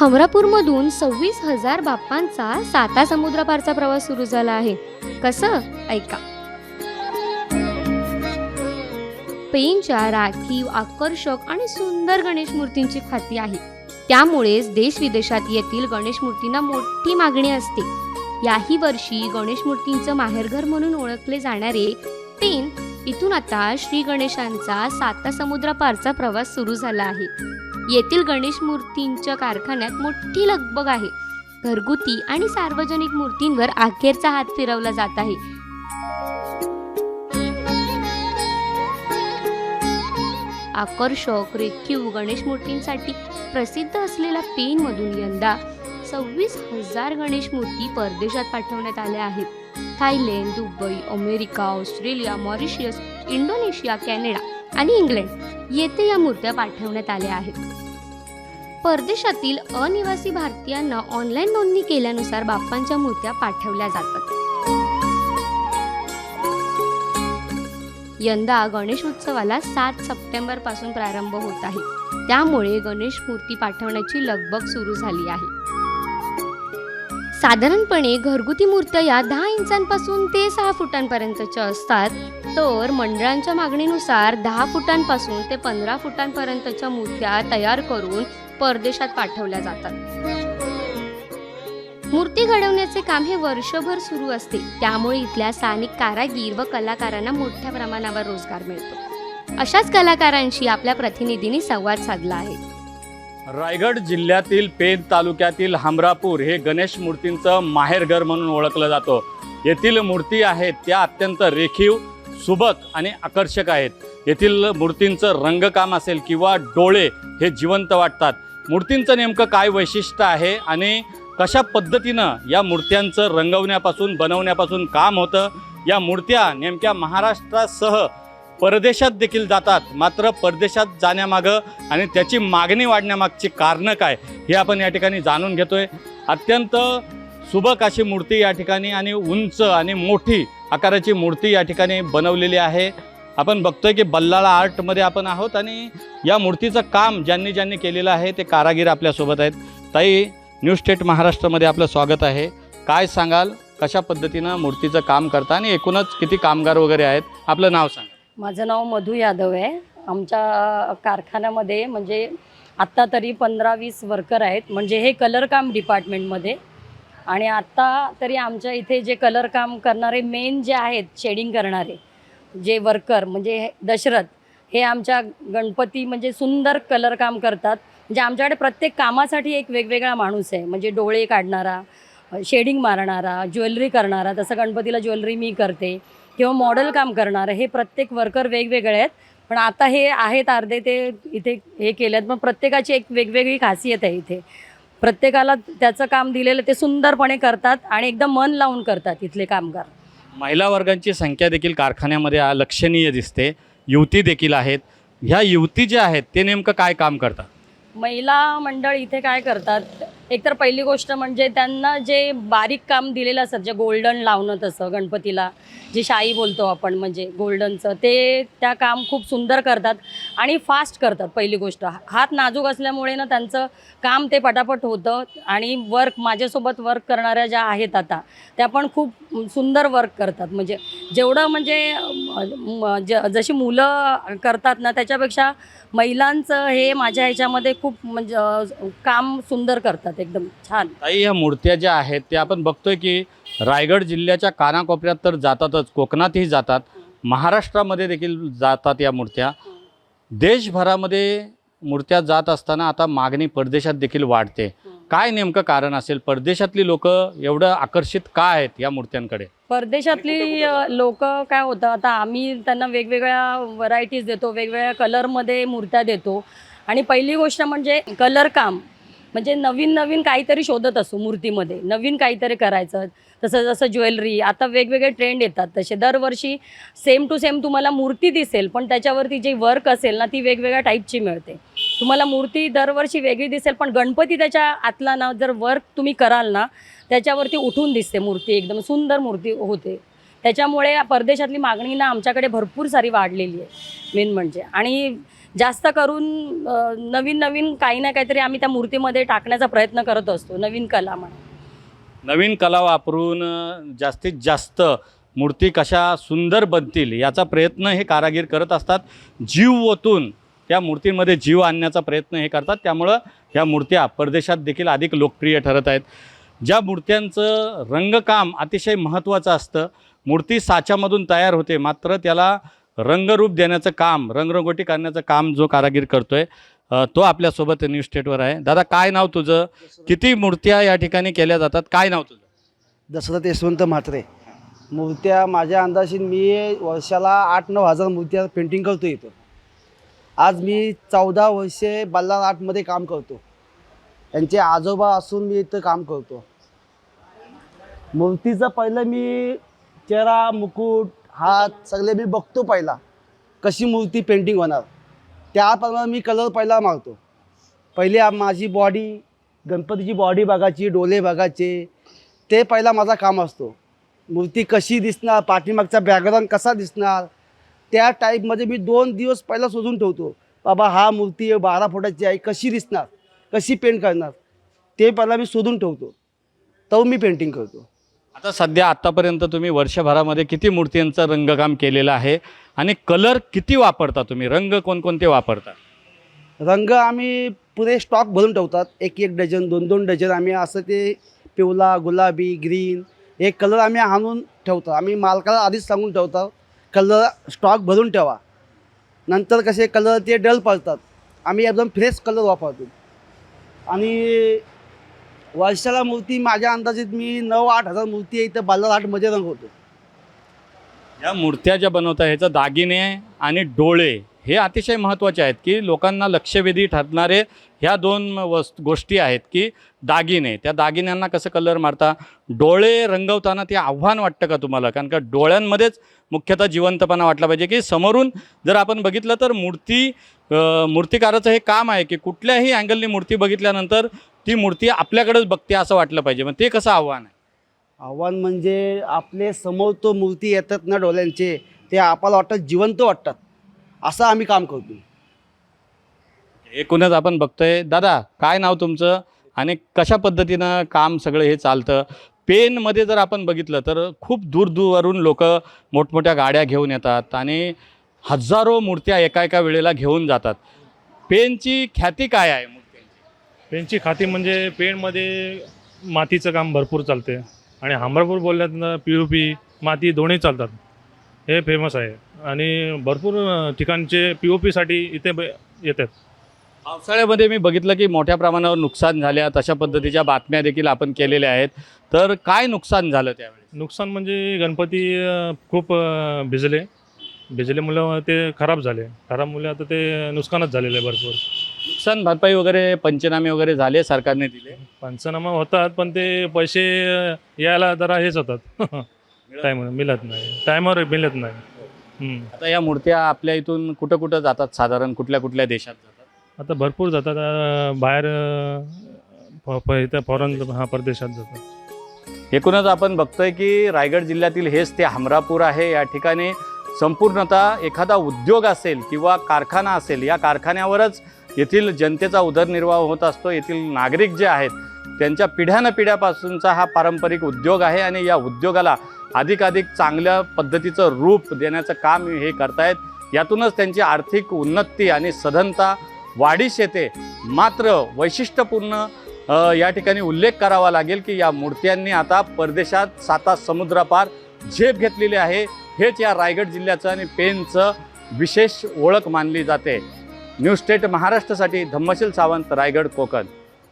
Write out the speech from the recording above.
हमरापूरमधून सव्वीस हजार बाप्पांचा साता समुद्रापारचा प्रवास सुरू झाला आहे. कसं? ऐका. पेनच्या राखीव आकर्षक आणि सुंदर गणेश मूर्तींची ख्याती आहे. त्यामुळेच देश विदेशात येथील गणेश मूर्तींना मोठी मागणी असते. याही वर्षी गणेश मूर्तींचं माहेरघर म्हणून ओळखले जाणारे पेन इथून आता श्री गणेशांचा साता समुद्रापारचा प्रवास सुरू झाला आहे. येथील गणेश मूर्तींच्या कारखान्यात मोठी लगबग आहे. घरगुती आणि सार्वजनिक मूर्तींवर अखेरचा हात फिरवला जात आहे. आकर्षक रेखीव गणेश मूर्तींसाठी प्रसिद्ध असलेल्या पेनमधून यंदा सव्वीस हजार गणेश मूर्ती परदेशात पाठवण्यात आल्या आहेत. Thailand Dubai America Australia Mauritius Indonesia Canada आणि इंग्लंड येथे या मूर्त्या पाठवण्यात आल्या आहेत. परदेशातील अनिवासी भारतीयांना ऑनलाईन नोंदणी केल्यानुसार बाप्पांच्या मूर्त्या पाठवल्या जातात. यंदा गणेश उत्सवाला सात सप्टेंबरपासून प्रारंभ होत आहे. त्यामुळे गणेश मूर्ती पाठवण्याची लगबग सुरू झाली आहे. साधारणपणे घरगुती मूर्त्या या दहा इंचांपासून ते सहा फुटांपर्यंतच्या असतात. तर मंडळांच्या मागणीनुसार दहा फुटांपासून ते पंधरा फुटांपर्यंतच्या मूर्त्या तयार करून परदेशात पाठवल्या जातात. मूर्ती घडवण्याचे काम हे वर्षभर सुरू असते. त्यामुळे इथल्या स्थानिक कारागीर व कलाकारांना मोठ्या प्रमाणावर रोजगार मिळतो. अशाच कलाकारांशी आपल्या प्रतिनिधींनी संवाद साधला आहे. रायगड जिल्ह्यातील पेन तालुक्यातील हमरापूर हे गणेश मूर्तींचं माहेरघर म्हणून ओळखलं जातं. येथील मूर्ती आहेत त्या अत्यंत रेखीव सुबक आणि आकर्षक आहेत. येथील मूर्तींचं रंगकाम असेल किंवा डोळे हे जिवंत वाटतात. मूर्तींचं नेमकं काय वैशिष्ट्य आहे आणि कशा पद्धतीनं या मूर्त्यांचं रंगवण्यापासून बनवण्यापासून काम होतं? या मूर्त्या नेमक्या महाराष्ट्रासह परदेशात देखील जातात. मात्र परदेशात जाण्यामागं आणि त्याची मागणी वाढण्यामागची कारणं काय हे आपण या ठिकाणी जाणून घेतोय. अत्यंत सुबक अशी मूर्ती या ठिकाणी आणि उंच आणि मोठी आकाराची मूर्ती या ठिकाणी बनवलेली आहे. आपण बघतोय की बल्लाळा आर्टमध्ये आपण आहोत आणि या मूर्तीचं काम ज्यांनी ज्यांनी केलेलं आहे ते कारागीर आपल्यासोबत आहेत. ताई न्यू स्टेट महाराष्ट्रामध्ये आपलं स्वागत आहे. काय सांगाल? कशा पद्धतीनं मूर्तीचं काम करता आणि एकूणच किती कामगार वगैरे आहेत? आपलं नाव सांगा. माझं नाव मधू यादव आहे. आमच्या कारखान्यामध्ये म्हणजे आत्ता तरी पंधरा वीस वर्कर आहेत. म्हणजे हे कलरकाम डिपार्टमेंटमध्ये. आणि आत्ता तरी आमच्या इथे जे कलरकाम करणारे मेन जे आहेत शेडिंग करणारे जे वर्कर म्हणजे हे दशरथ हे आमच्या गणपती म्हणजे सुंदर कलर काम करतात. म्हणजे आमच्याकडे प्रत्येक कामासाठी एक वेगवेगळा माणूस आहे. म्हणजे डोळे काढणारा शेडिंग मारणारा ज्वेलरी करणारा तसं गणपतीला ज्वेलरी मी करते. किंवा मॉडेल काम करणारं हे प्रत्येक वर्कर वेगवेगळे आहेत. पण आता हे आहेत अर्धे ते इथे हे केलेत पण प्रत्येकाची एक वेगवेगळी खासियत आहे इथे. प्रत्येकाला त्याचं काम दिलेलं ते सुंदरपणे करतात आणि एकदम मन लावून करतात इथले कामगार. महिला वर्गांची संख्या देखील कारखान्यामध्ये लक्षणीय दिसते. युवती देखील आहेत. ह्या युवती ज्या आहेत ते नेमकं काय काम करतात? महिला मंडळ इथे काय करतात एकतर पहिली गोष्ट म्हणजे त्यांना जे बारीक काम दिलेलं असतं जे गोल्डन लावणं तसं गणपतीला जे शाई बोलतो आपण म्हणजे गोल्डनचं ते त्या काम खूप सुंदर करतात आणि फास्ट करतात पहिली गोष्ट. हात नाजूक असल्यामुळे ना त्यांचं काम ते पटापट होतं आणि वर्क माझ्यासोबत वर्क करणाऱ्या ज्या आहेत आता त्या पण खूप सुंदर वर्क करतात. म्हणजे जेवढं म्हणजे ज जशी मुलं करतात ना त्याच्यापेक्षा महिलांचं हे माझ्या ह्याच्यामध्ये खूप म्हणजे काम सुंदर करतात. एकदम छान. ताई ह्या मूर्त्या ज्या आहेत त्या आपण बघतोय की रायगड जिल्ह्याच्या कानाकोपऱ्यात तर जातातच कोकणातही जातात. महाराष्ट्रामध्ये देखील जातात या मूर्त्या. देशभरामध्ये मूर्त्या जात असताना आता मागणी परदेशात देखील वाढते. काय नेमकं कारण असेल? परदेशातली लोक एवढं आकर्षित का आहेत या मूर्त्यांकडे? परदेशातली लोक काय होतं आता आम्ही त्यांना वेगवेगळ्या व्हरायटीज देतो वेगवेगळ्या कलरमध्ये मूर्त्या देतो. आणि पहिली गोष्ट म्हणजे कलर काम. म्हणजे नवीन नवीन काहीतरी शोधत असू मूर्तीमध्ये नवीन काहीतरी करायचं. तसं जसं ज्वेलरी आता वेगवेगळे ट्रेंड येतात. तसे दरवर्षी सेम टू सेम तुम्हाला मूर्ती दिसेल पण त्याच्यावरती जे वर्क असेल ना ती वेगवेगळ्या टाईपची मिळते. तुम्हाला मूर्ती दरवर्षी वेगळी दिसेल पण गणपती त्याच्या आतला ना जर वर्क तुम्ही कराल ना त्याच्यावरती उठून दिसते मूर्ती एकदम सुंदर मूर्ती होते. त्याच्यामुळे परदेशातली मागणी ना आमच्याकडे भरपूर सारी वाढलेली आहे. मेन म्हणजे. आणि जास्त करून नवीन नवीन काही ना काहीतरी आम्ही त्या मूर्तीमध्ये टाकण्याचा प्रयत्न करत असतो नवीन कला म्हणून. नवीन कला वापरून जास्तीत जास्त मूर्ती कशा सुंदर बनतील याचा प्रयत्न हे कारागीर करत असतात. जीव ओतून त्या मूर्तींमध्ये जीव आणण्याचा प्रयत्न हे करतात. त्यामुळं ह्या मूर्त्या परदेशात देखील अधिक लोकप्रिय ठरत आहेत. ज्या मूर्त्यांचं रंगकाम अतिशय महत्त्वाचं असतं. मूर्ती साच्यामधून तयार होते मात्र त्याला रंगरूप देण्याचं काम रंगरंगोटी करण्याचं काम जो कारागीर करतोय तो आपल्यासोबत न्यूज स्टेटवर आहे. दादा काय नाव तुझं? किती मूर्त्या या ठिकाणी केल्या जातात? काय नाव तुझं? दशरथ यशवंत म्हात्रे. मूर्त्या माझ्या अंदाजीन मी वर्षाला आठ नऊ हजार मूर्त्या पेंटिंग करतो इथं. आज मी चौदा वर्षे बल्लार आर्टमध्ये काम करतो. यांचे आजोबा असून मी इथं काम करतो. मूर्तीचं पहिलं मी चेहरा मुकुट हा सगळे मी बघतो पहिला. कशी मूर्ती पेंटिंग होणार? त्याप्रमाणे मी कलर पहिला मारतो पहिले माझी बॉडी गणपतीची बॉडी बघायची डोले बघायचे ते पहिला माझा काम असतो. मूर्ती कशी दिसणार पाठीमागचा बॅकग्राऊंड कसा दिसणार त्या टाईपमध्ये मी दोन दिवस पहिला शोधून ठेवतो. बाबा हा मूर्ती बारा फुटाची आहे कशी दिसणार कशी पेंट करणार ते पहिला मी शोधून ठेवतो. तो मी पेंटिंग करतो. आता सध्या आत्तापर्यंत तुम्ही वर्षभरामध्ये किती मूर्तींचं रंगकाम केलेलं आहे आणि कलर किती वापरता तुम्ही? रंग कोणकोणते वापरता? रंग आम्ही पुरे स्टॉक भरून ठेवतात. एक एक डझन दोन दोन डझन. आम्ही असं ते पिवळा गुलाबी ग्रीन हे कलर आम्ही आणून ठेवतो. आम्ही मालकाला आधीच सांगून ठेवतो कलर स्टॉक भरून ठेवा. नंतर कसे कलर ते डल पडतात. आम्ही एकदम फ्रेश कलर वापरतो. आणि वर्षाला मूर्ती माझ्या अंदाजात मी नऊ आठ हजार मूर्ती इथं बाजार आर्टमध्ये रंगवतो या मूर्त्या ज्या बनवता ह्याचं दागिने आणि डोळे हे अतिशय महत्त्वाचे आहेत की लोकांना लक्षवेधी ठरणारे ह्या दोन वस् गोष्टी आहेत की दागिने. त्या दागिन्यांना कसं कलर मारता? डोळे रंगवताना ते आव्हान वाटतं का तुम्हाला? कारण का डोळ्यांमध्येच मुख्यतः जिवंतपणा वाटला पाहिजे की समोरून जर आपण बघितलं तर मूर्ती मूर्तिकाराचं हे काम आहे की कुठल्याही अँगलनी मूर्ती बघितल्यानंतर ती मूर्ती आपल्याकडेच बघते असं वाटलं पाहिजे. मग ते कसं आव्हान आहे? आव्हान म्हणजे आपले समोर तो मूर्ती येतात ना डोळ्यांचे ते आपल्याला वाटतात जिवंत वाटतात. असं आम्ही काम करतो. एकूणच आपण बघतोय. दादा काय नाव तुमचं? आणि कशा पद्धतीनं काम सगळं हे चालतं? पेनमध्ये जर आपण बघितलं तर खूप दूरदूरवरून लोक मोठमोठ्या गाड्या घेऊन येतात आणि हजारो मूर्त्या एका एका वेळेला घेऊन जातात. पेनची ख्याती काय आहे? पेनची खाती म्हणजे पेनमध्ये मातीचं काम भरपूर चालते. आणि हमरापूर बोलण्यात पी यू पी माती दोन्ही चालतात. हे फेमस आहे. आणि भरपूर ठिकाणचे पी ओ पीसाठी इथे ब- येतात. पावसाळ्यामध्ये मी बघितलं की मोठ्या प्रमाणावर नुकसान झाल्या तशा पद्धतीच्या बातम्या देखील आपण केलेल्या आहेत. तर काय नुकसान झालं त्यावेळी? नुकसान म्हणजे गणपती अ, खूप अ, भिजले. भिजल्यामुळं ते खराब झाले. खराबमुळे आता ते नुकसानच झालेलं आहे भरपूर. नुकसान भरपाई वगैरे पंचनामे वगैरे झाले सरकारने दिले? पंचनामा होतात पण ते पैसे यायला जरा हेच होतात. टाईम मिळत नाही. टायमावर मिळत नाही. हम्म. आता या मूर्त्या आपल्या इथून कुठं कुठं जातात साधारण? कुठल्या कुठल्या देशात जातात? आता भरपूर जातात. अ, बाहेर अ, फ- फ- इथं फॉरेन हा परदेशात जातात एकूणच आपण बघतोय की रायगड जिल्ह्यातील हेच ते हमरापूर आहे. या ठिकाणी संपूर्णतः एखादा उद्योग असेल किंवा कारखाना असेल या कारखान्यावरच येथील जनतेचा उदरनिर्वाह होत असतो. येथील नागरिक जे आहेत त्यांच्या पिढ्यानं पिढ्यापासूनचा हा पारंपरिक उद्योग आहे आणि या उद्योगाला अधिकाधिक चांगल्या पद्धतीचं रूप देण्याचं काम हे करतायत. यातूनच त्यांची आर्थिक उन्नती आणि सधनता वाढीस येते. मात्र वैशिष्ट्यपूर्ण या ठिकाणी उल्लेख करावा लागेल की या मूर्त्यांनी आता परदेशात साता समुद्रापार झेप घेतलेली आहे. हेच या रायगड जिल्ह्याचं आणि पेनचं विशेष ओळख मानली जाते. न्यूज स्टेट महाराष्ट्रासाठी धम्मशील सावंत रायगड कोकण.